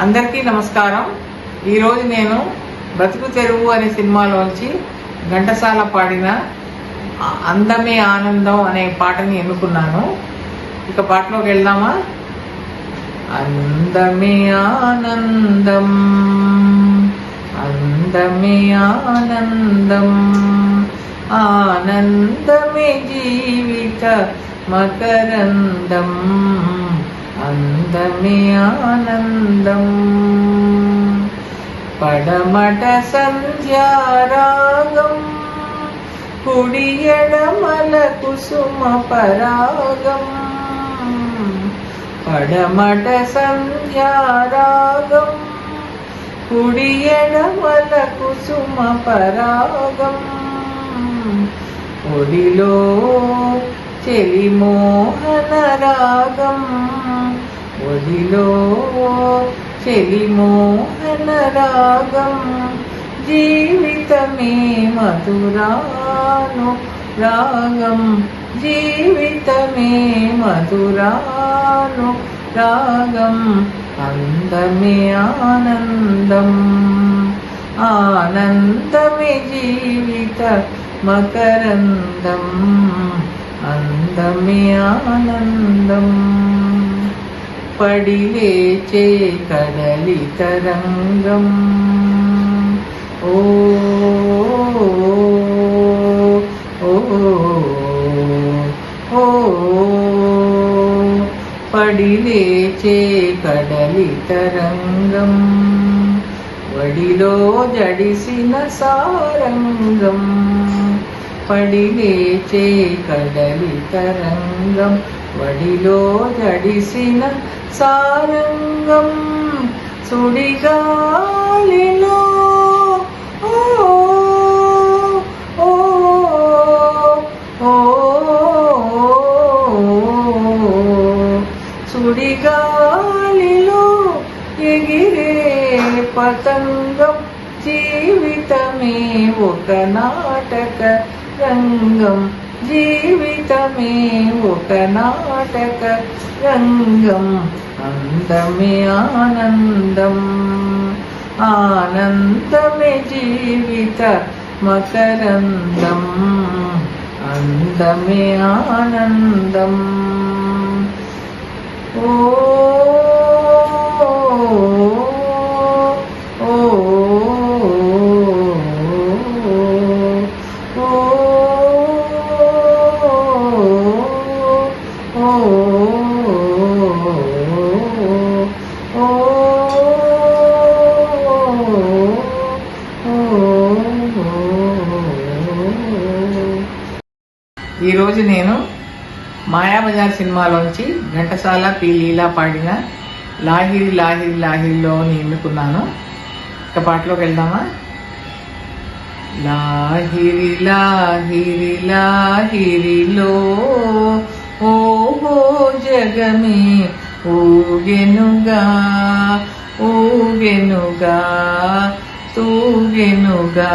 అందరికీ నమస్కారం. ఈరోజు నేను బ్రతుకు తెరువు అనే సినిమాలోంచి ఘంటసాల పాడిన అందమే ఆనందం అనే పాటని ఎన్నుకున్నాను. ఇక పాటలోకి వెళ్దామా? అందమే ఆనందం అందమే ఆనందం ఆనందమే జీవిత మకరందం. అందమే ఆనందం పడమట సంధ్యారాగం కుడియడమల కుసుమ పరాగం పడమట సంధ్యారాగం కుడియడమల కుసుమ పరాగం ఒడిలో చెలిమోహన రాగం ఒడిలో చెలిమోహన రాగం జీవితమే మధురాను రాగం. జీవితమే మధురాను రాగం. అందమే ఆనందం. ఆనందమే జీవిత మకరందం. అందమే ఆనందం. పడిలేచే కదలి తరంగం ఓ ఓ ఓ పడిలేచే కడలి తరంగం వడిలో జడిసిన సారంగం. పడి లేచే కడలి తరంగం వడిలో జడిసిన సారంగం సుడిగాలిలో సుడిగాలిలో ఎగిరే పతంగం జీవితమే ఒక నాటక. రంగం జీవితమే ఒక నాటక రంగం. అందమే ఆనందం. ఆనందమే జీవిత మకరందం. అందమే ఆనందం. ఓ మాయాబజార్ సినిమాలోంచి ఘంటసాల పి. లీలా పాడిన లాహిరి లాహిరి లాహిరిలో ఎన్నుకున్నాను. ఇక పాటలోకి వెళ్దామా? లాహిరి లాహిరి లాహిరిలో ఓహో జగమే ఊగెనుగా ఊగెనుగా తూగెనుగా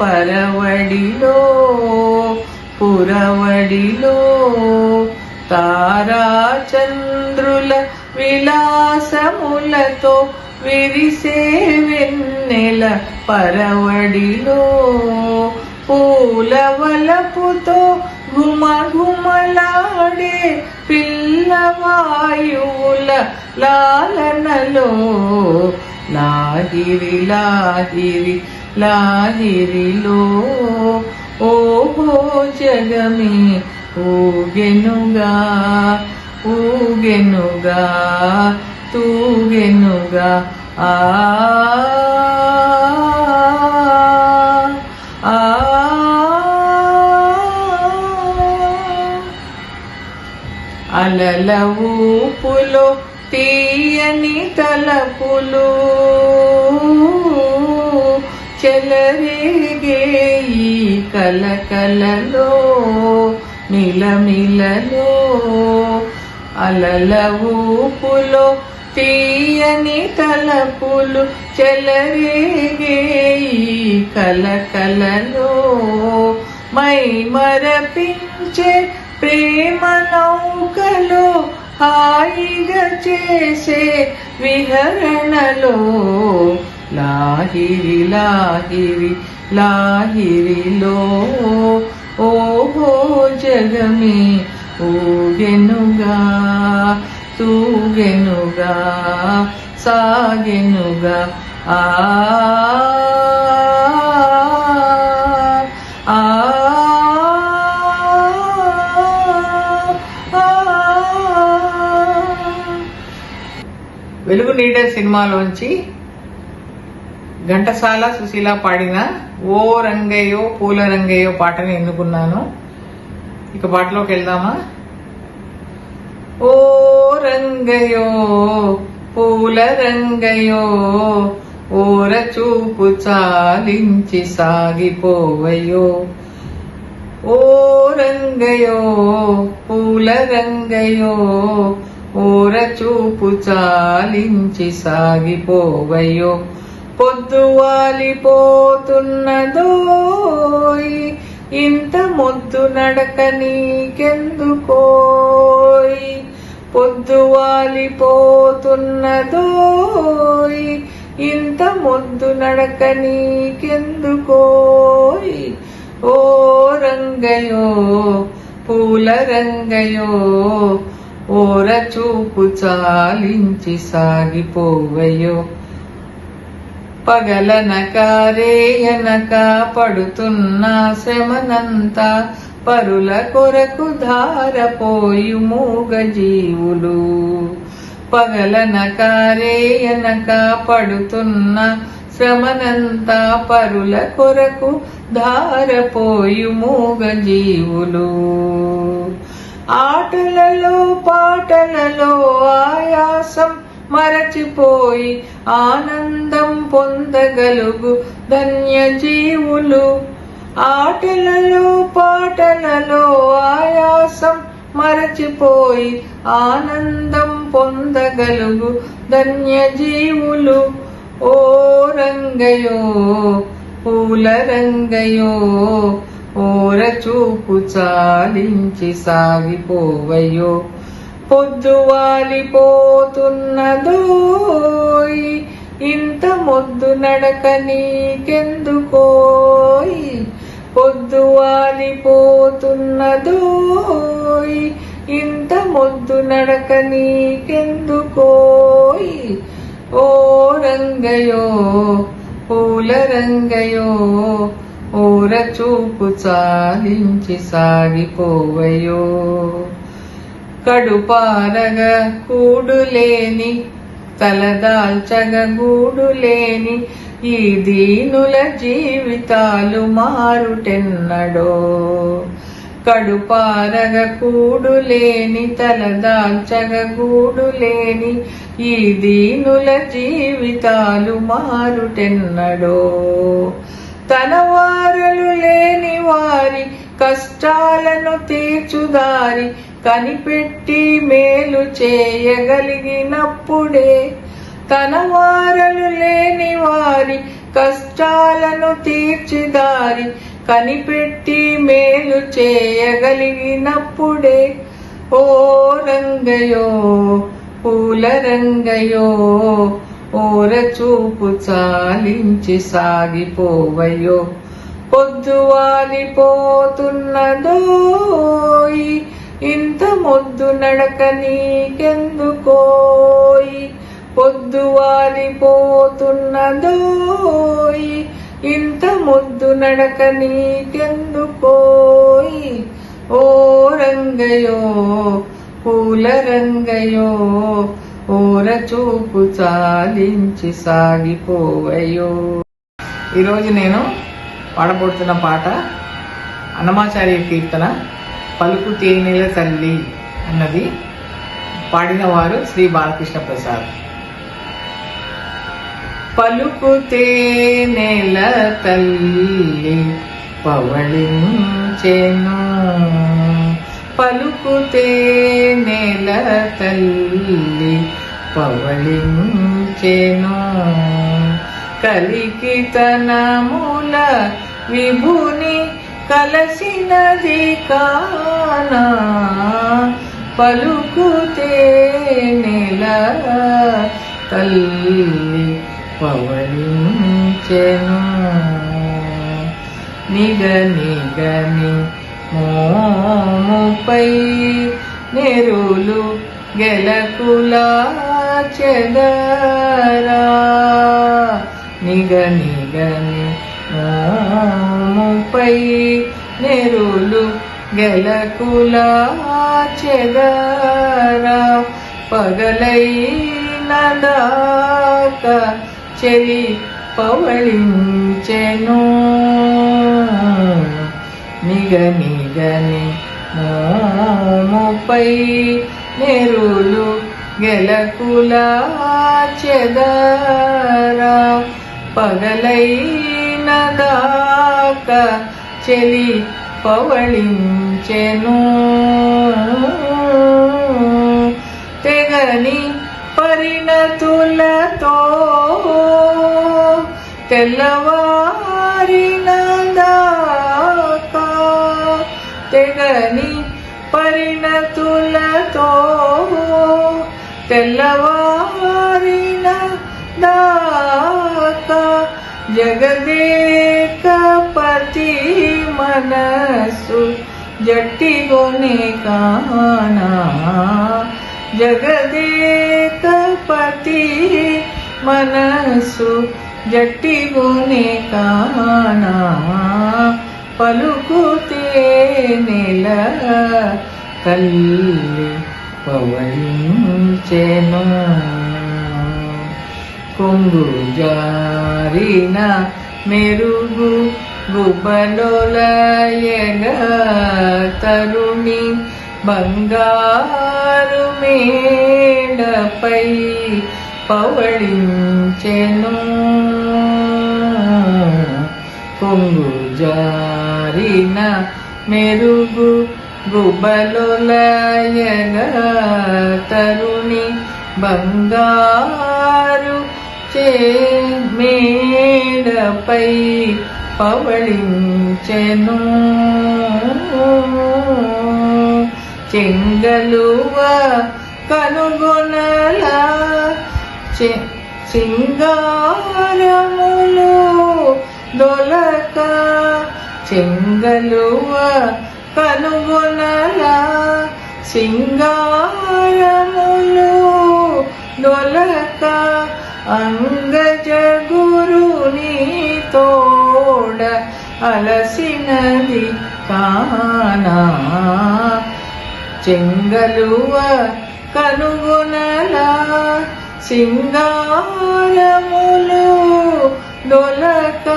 పరవడిలో పురవడిలో తారాచంద్రుల విలాసములతో విరిసే వెన్నెల పరవడిలో పూలవలపుతో వలపుతో పిల్లవాయువుల లాలనలో లాహిరి లాహిరి లాహిరిలో ఓహో జగమే ఊగెనుగా ఊగెనుగా తూగెనుగా ఆ అలల ఊపులో తీయని తలపులు. చెలరేగే ఈ కలకలలో మిలమిలలో అలల ఊపులో తీయని తలపులు చెలరేగే ఈ కలకలలో మై మరపించే ప్రేమ నౌకలో హాయిగా చేసే విహరణలో లాహిరి లాహిరి లాహిరిలో. ఓహో జగమే ఊగెనుగా తూగెనుగా సాగెనుగా. ఆ ఆ వెలుగు నీడ సినిమాలోంచి ఘంటసాల సుశీల పాడిన ఓ రంగయ్యో పూల రంగయ్యో పాటని ఎన్నుకున్నాను. ఇక పాటలోకి వెళ్దామా? ఓ రంగయ్యో పూల రంగయ్యో ఓర చూపు చాలించి సాగిపోవయ్యో. ఓ రంగయో పూల రంగయో ఓర చూపు చాలించి సాగిపోవయ్యో. పొద్దు వాలిపోతున్నదోయ్ ఇంత మొద్దు నడక నీకెందుకోయ్? పొద్దు వాలిపోతున్నదోయ్ ఇంత ముద్దు నడక నీకెందుకోయ్? ఓ రంగయో పూల రంగయో ఓర చూపు చాలించి సాగిపోవయో పగలనక రేయనక పడుతున్న శ్రమనంతా పరుల కొరకు ధారపోయు మూగ జీవులు పగలనక రేయనక పడుతున్న శ్రమనంతా పరుల కొరకు ధారపోయు మూగ జీవులు ఆటలలో పాటలలో ఆయాసం మరచిపోయి ఆనందం పొందగలుగు ధన్యజీవులు. ఆటలలో పాటలలో ఆయాసం మరచిపోయి ఆనందం పొందగలుగు ధన్యజీవులు. ఓ రంగయో పూల రంగయో ఓర చూపు చాలించి సాగిపోవయో పొద్దు వాలిపోతున్నదోయ్ ఇంత మొద్దు నడక నీకెందుకోయ్? పొద్దు వాలిపోతున్నదోయ్ ఇంత మొద్దు నడక నీకెందుకోయ్? ఓ రంగయో పూల రంగయో ఊర చూపు చాలించి సాగిపోవయో కడుపారగ కూడులేని తలదాల్చగ గూడులేని ఈ దీనుల జీవితాలు మారుటెన్నడో. కడుపారగ కూడులేని తలదాల్చగ గూడులేని ఈ దీనుల జీవితాలు మారుటెన్నడో. తన వారలు లేని వారి కష్టాలను తీర్చుదారి కనిపెట్టి మేలు చేయగలిగినప్పుడే తన వారలు లేని వారి కష్టాలను తీర్చిదారి కనిపెట్టి మేలు చేయగలిగినప్పుడే. ఓ రంగయో పూల రంగయో ఓర చూపు చాలించి సాగిపోవయో పొద్దు వాలిపోతున్నదోయ్ ఇంత మొద్దు నడక నీకెందుకోయి పొద్దు వారిపోతున్నదోయి ఇంత ముద్దు నడక నీకెందుకోయి ఓ రంగయో పూల రంగయో ఓర చూపు చాలించి సాగిపోవయో ఈరోజు నేను పాడబోతున్న పాట అన్నమాచార్య కీర్తన. పలుకు తేనెల తల్లి అన్నది పాడినవారు శ్రీ బాలకృష్ణ ప్రసాద్. పలుకుతే తేనెల తల్లి పవళించెను. పలుకుతే తేనెల తల్లి పవళించెను. కలికి తన విభుని కలసినది కానా పలుకుతే నెల తల్లి పవళించెను నిగ నిగని మోముపై నెరులు గెలకులా చెదరా. నిగ నిగని మోముపై నెరులు గెలకులా చెదరా. పగలైనదాక చెరి పవళించెను. నిగ నిగని మోముపై నెరులు గెలకులా చెదరా. పగలై పగలైనదాక చెలి పవళించెను. తెగని పరిణతులతో తెల్లవారినదాకా తెగని పరిణతులతో తెల్లవారిన దాకా జగదేకపతి మనసు జట్టిగొనే కానా. జగదేకపతి మనసు జట్టిగొనే కానా. పలుకుతే నెల తల్లి పవళించెను పొంగు జారిన మెరుగు గుబ్బలోలయగ తరుణి బంగారు మేడపై పవళించెను. పొంగు జారిన మెరుగు గుబ్బలోలయగ తరుణి బంగారు చే మేడపై పవళించెను. చెంగలువ కనుగొనల చె- సింగారములు దొలక చెంగలువ కనుగొనల సింగారములు దొలక అంగజ గురుని తోడ అలసినది కానా చెంగలువ కనుగొనలా సింగారములు దొలక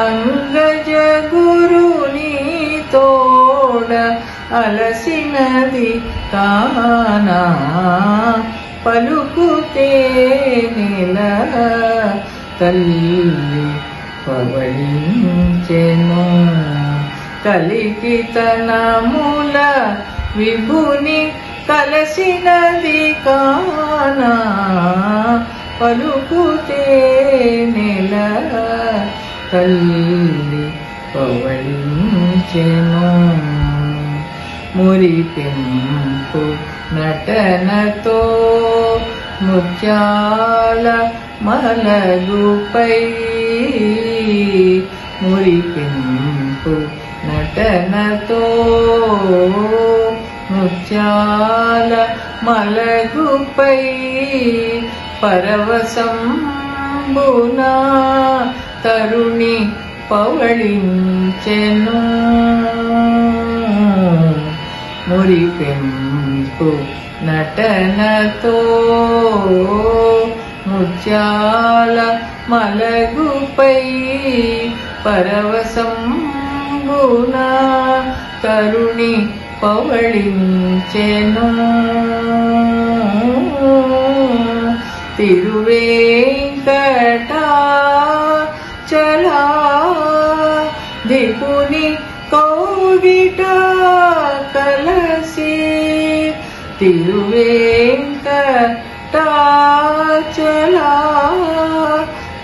అంగజ గురుని తోడ అలసినది కానా పలుకుతే నెల తల్లి పవళించెను. కలికి తన మూల విభుని కలసినది కానా. పలుకుతే నెల తల్లి పవళించెను. మురిపెంపు నటనతో ముత్యాల మలగుపై మురిపెంపు నటనతో ముత్యాల మలగుపై పరవశం పరవశంబునా తరుణి పవళించెను. మురిపెంపు నటనతో ముత్యాల మలగుపై పరవశంబున తరుణి పవళించెను. తిరువేంకటా తిరువేంకటాచలా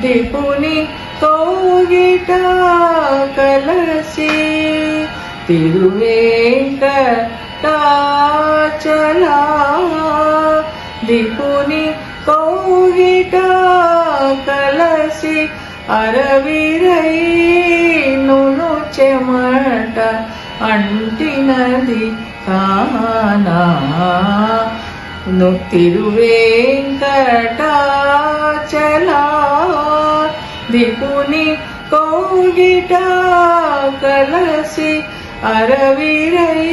దిపుని కౌగిట కలసి తిరువేంకటాచలా దిపుని కౌగిట కలసి అరవిరై నును చెమట అంటినది కానా? తిరువేంకటాచలా దిపుని కౌగిట కలసి అరవిరై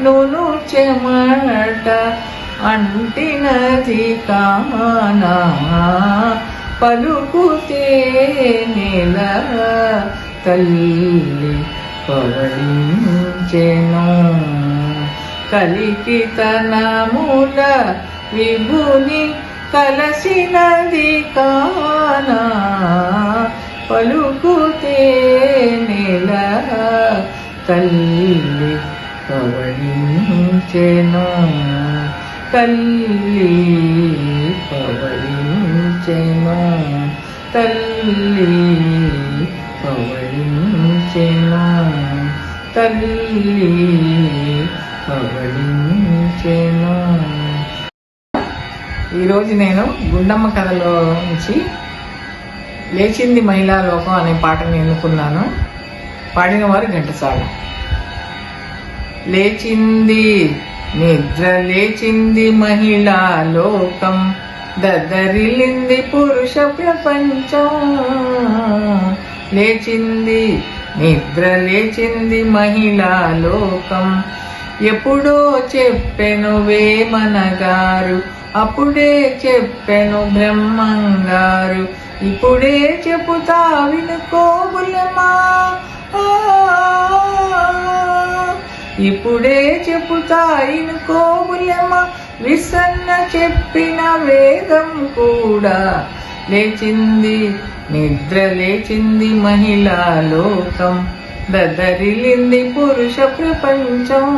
నును చెమట అంటినది కానా? పలుకుతే నెల తల్లి పవళించెను కలికితనముల విభుని కలసినది కానా. పలుకుతే నెల తల్లి పవడించెను తల్లి పవడించెను తల్లి పవళించెను తల్లి పవళించెను ఈరోజు నేను గుండమ్మ కథలో నుంచి లేచింది మహిళా లోకం అనే పాటను ఎన్నుకున్నాను పాడిన వారు ఘంటసాల లేచింది నిద్ర లేచింది మహిళా లోకం దద్దరిల్లింది పురుష ప్రపంచం లేచింది నిద్ర లేచింది మహిళా లోకం. ఎప్పుడో చెప్పెను వేమనగారు అప్పుడే చెప్పెను బ్రహ్మంగారు. ఇప్పుడే చెబుతా వినుకోబులమా ఇప్పుడే చెబుతా ఇనుకోబులమా విసన్న చెప్పిన వేదం కూడా లేచింది నిద్ర లేచింది మహిళా లోకం. దదరిలింది పురుష ప్రపంచం.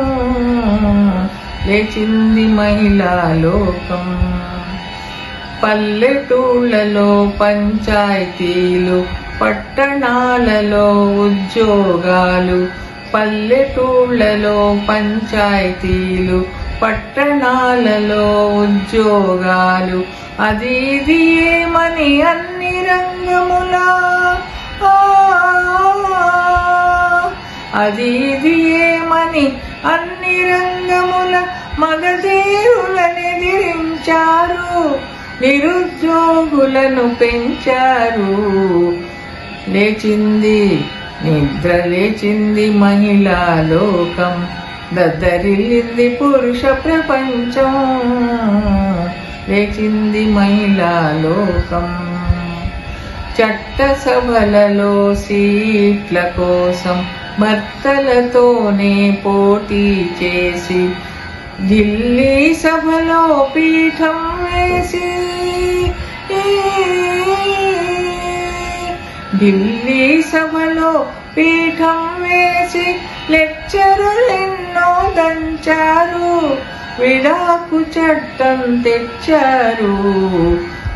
లేచింది మహిళా లోకం. పల్లెటూళ్ళలో పంచాయతీలు పట్టణాలలో ఉద్యోగాలు పల్లెటూళ్ళలో పంచాయతీలు పట్టణాలలో ఉద్యోగాలు. అది ఇది ఏమని అన్ని రంగములా? అది ఇది ఏమని అన్ని రంగముల మగధీరులనెదిరించారు నిరుద్యోగులను పెంచారు. లేచింది నిద్రలేచింది మహిళా లోకం దద్దరిల్లింది పురుష ప్రపంచం. లేచింది మహిళా లోకం చట్టసభలలో సీట్ల కోసం భర్తలతోనే పోటీ చేసి ఢిల్లీ సభలో పీఠం వేసి ఢిల్లీ సభలో పీఠం వేసి లెక్చరులెన్నో దంచారు. విడాకు చట్టం తెచ్చారు.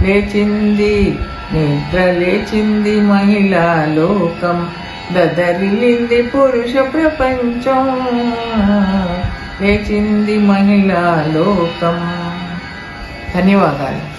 లేచింది నిద్ర లేచింది మహిళా లోకం. దదరిల్లింది పురుష ప్రపంచం. లేచింది మహిళా లోకం. ధన్యవాదాలు.